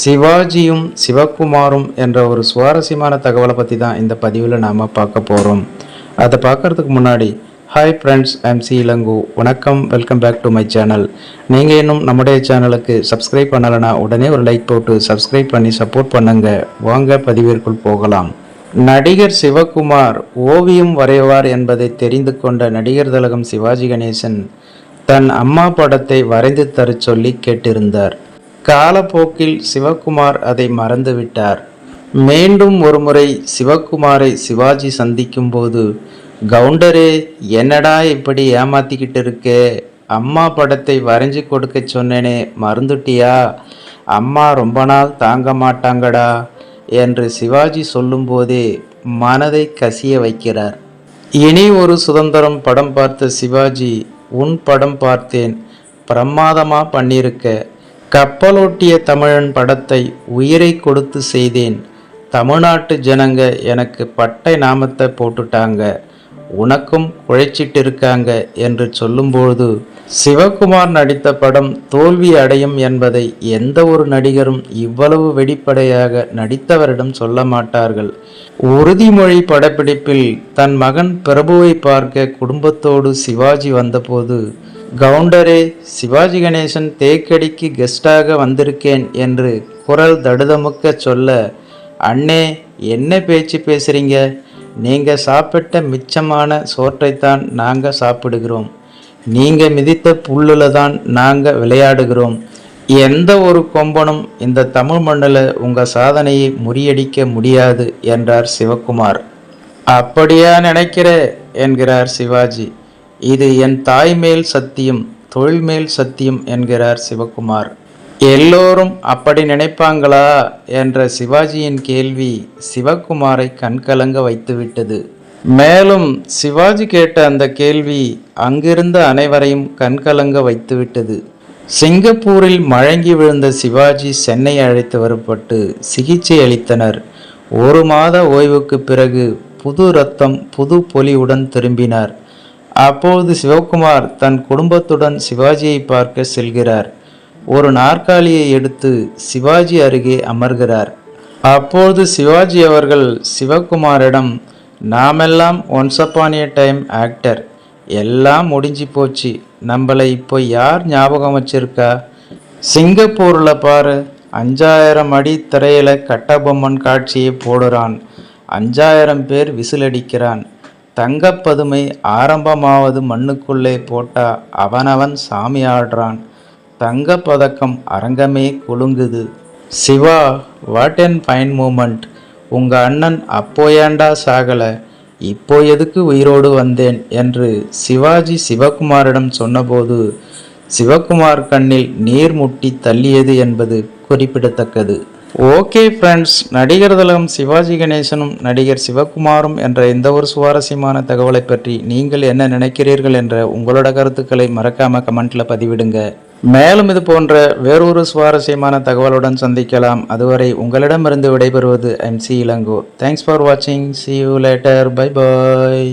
சிவாஜியும் சிவகுமாரும் என்ற ஒரு சுவாரஸ்யமான தகவலை பற்றி தான் இந்த பதிவில் நாம் பார்க்க போகிறோம் அதை பார்க்கறதுக்கு முன்னாடி hi friends I'm C Ilango. வணக்கம் welcome back to my channel நீங்கள் இன்னும் நம்முடைய சேனலுக்கு சப்ஸ்கிரைப் பண்ணலைன்னா உடனே ஒரு லைக் போட்டு சப்ஸ்கிரைப் பண்ணி சப்போர்ட் பண்ணுங்க. வாங்க பதிவிற்குள் போகலாம். நடிகர் சிவகுமார் ஓவியம் வரைவார் என்பதை தெரிந்து கொண்ட நடிகர் தலகம் சிவாஜி கணேசன் தன் அம்மா படத்தை வரைந்து தரச் சொல்லி கேட்டிருந்தார். காலப்போக்கில் சிவகுமார் அதை மறந்துவிட்டார். மீண்டும் ஒருமுறை சிவகுமாரை சிவாஜி சந்திக்கும்போது கவுண்டரே என்னடா இப்படி ஏமாத்திக்கிட்டு இருக்கே அம்மா படத்தை வரைஞ்சி கொடுக்க சொன்னேனே மறந்துட்டியா? அம்மா ரொம்ப நாள் தாங்க மாட்டாங்கடா என்று சிவாஜி சொல்லும்போதே மனதை கசிய வைக்கிறார். இனி ஒரு சுதந்திரம் படம் பார்த்த சிவாஜி உன் படம் பார்த்தேன் பிரமாதமா பண்ணியிருக்க கப்பலோட்டிய தமிழன் படத்தை உயிரை கொடுத்து செய்தேன். தமிழ்நாட்டு ஜனங்க எனக்கு பட்டை நாமத்தை போட்டுட்டாங்க. உனக்கும் குழைச்சிட்டு இருக்காங்க என்று சொல்லும்போது சிவகுமார் நடித்த படம் தோல்வி அடையும் என்பதை எந்த ஒரு நடிகரும் இவ்வளவு வெளிப்படையாக நடித்தவரிடம் சொல்ல மாட்டார்கள். உறுதிமொழி படப்பிடிப்பில் தன் மகன் பிரபுவை பார்க்க குடும்பத்தோடு சிவாஜி வந்தபோது கவுண்டரே சிவாஜி கணேசன் தேக்கடிக்கு கெஸ்டாக வந்திருக்கேன் என்று குரல் தடுதமுக்க சொல்ல அண்ணே என்ன பேச்சு பேசுறீங்க? நீங்கள் சாப்பிட்ட மிச்சமான சோற்றைத்தான் நாங்கள் சாப்பிடுகிறோம். நீங்கள் மிதித்த புல்லுல தான் நாங்கள் விளையாடுகிறோம். எந்த ஒரு கொம்பனும் இந்த தமிழ் மண்ணில் உங்கள் சாதனையை முறியடிக்க முடியாது என்றார் சிவகுமார். அப்படியா நினைக்கிற என்கிறார் சிவாஜி. இது என் தாய் மேல் சத்தியம் தொழில் மேல் சத்தியம் என்கிறார் சிவகுமார். எல்லோரும் அப்படி நினைப்பாங்களா? என்ற சிவாஜியின் கேள்வி சிவகுமாரை கண்கலங்க வைத்துவிட்டது. மேலும் சிவாஜி கேட்ட அந்த கேள்வி அங்கிருந்த அனைவரையும் கண்கலங்க வைத்துவிட்டது. சிங்கப்பூரில் மழங்கி விழுந்த சிவாஜி சென்னை அழைத்து வரப்பட்டு சிகிச்சை அளித்தனர். ஒரு மாத ஓய்வுக்கு பிறகு புது ரத்தம் புது பொலிவுடன் திரும்பினார். அப்போது சிவகுமார் தன் குடும்பத்துடன் சிவாஜியை பார்க்க செல்கிறார். ஒரு நாற்காலியை எடுத்து சிவாஜி அருகே அமர்கிறார். அப்போது சிவாஜி அவர்கள் சிவகுமாரிடம் நாமெல்லாம் once upon a time actor எல்லாம் முடிஞ்சு போச்சு. நம்மளை இப்போ யார் ஞாபகம் வச்சிருக்கா? சிங்கப்பூரில் பாரு. அஞ்சாயிரம் அடி திரையில கட்டபொம்மன் காட்சியை போடுறான். அஞ்சாயிரம் பேர் விசிலடிக்கிறான். தங்கப்பதுமை ஆரம்பமாவது மண்ணுக்குள்ளே போட்டா அவனவன் சாமி ஆடுறான். தங்கப்பதக்கம் அரங்கமே குலுங்குது. Siva what and fine moment உங்க அண்ணன் அப்போ ஏண்டா சாகல? இப்போ எதுக்கு உயிரோடு வந்தேன்? என்று சிவாஜி சிவகுமாரிடம் சொன்னபோது சிவகுமார் கண்ணில் நீர் முட்டி தள்ளியது என்பது குறிப்பிடத்தக்கது. ஓகே ஃப்ரெண்ட்ஸ் நடிகர் தலகம் சிவாஜி கணேசனும் நடிகர் சிவகுமாரும் என்ற இந்த ஒரு சுவாரஸ்யமான தகவலை பற்றி நீங்கள் என்ன நினைக்கிறீர்கள் என்ற உங்களோட கருத்துக்களை மறக்காம கமெண்ட்ல பதிவிடுங்க. மேலும் இது போன்ற வேறொரு சுவாரஸ்யமான தகவலுடன் சந்திக்கலாம். அதுவரை உங்களிடமிருந்து விடைபெறுவது M C Ilango. Thanks for வாட்சிங் see you later bye bye